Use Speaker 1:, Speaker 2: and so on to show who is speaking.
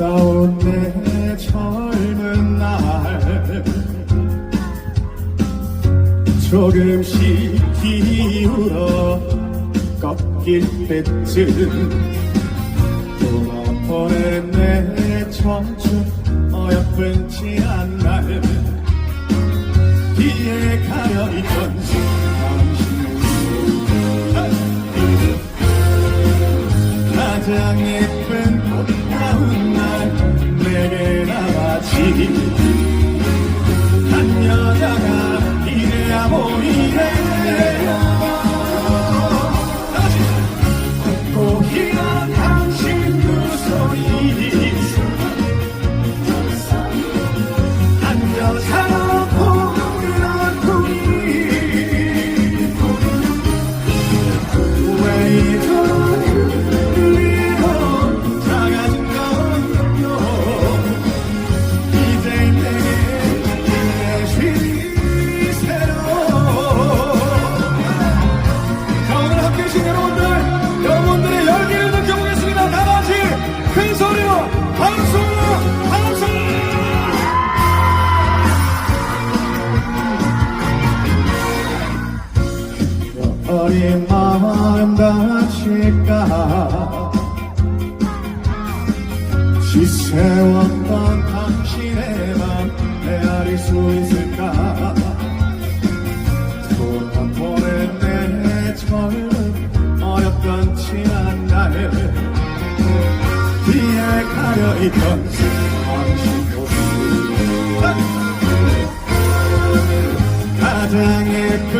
Speaker 1: 반가운 내 젊은 날. 조금씩 기울어 꺾일 때쯤 돌아보는 내 청춘 어여쁜지 않날. 비에 가려있던 당신의 가장 예쁜 꽃 가운데 한 여자가 어린 마음 다칠까? 지새웠던 당신의 맘 헤아릴 수 있을까? 돌아보는 내 젊음 어렵던 지난 날 뒤에 가려있던 당신 모습. 가장 예쁜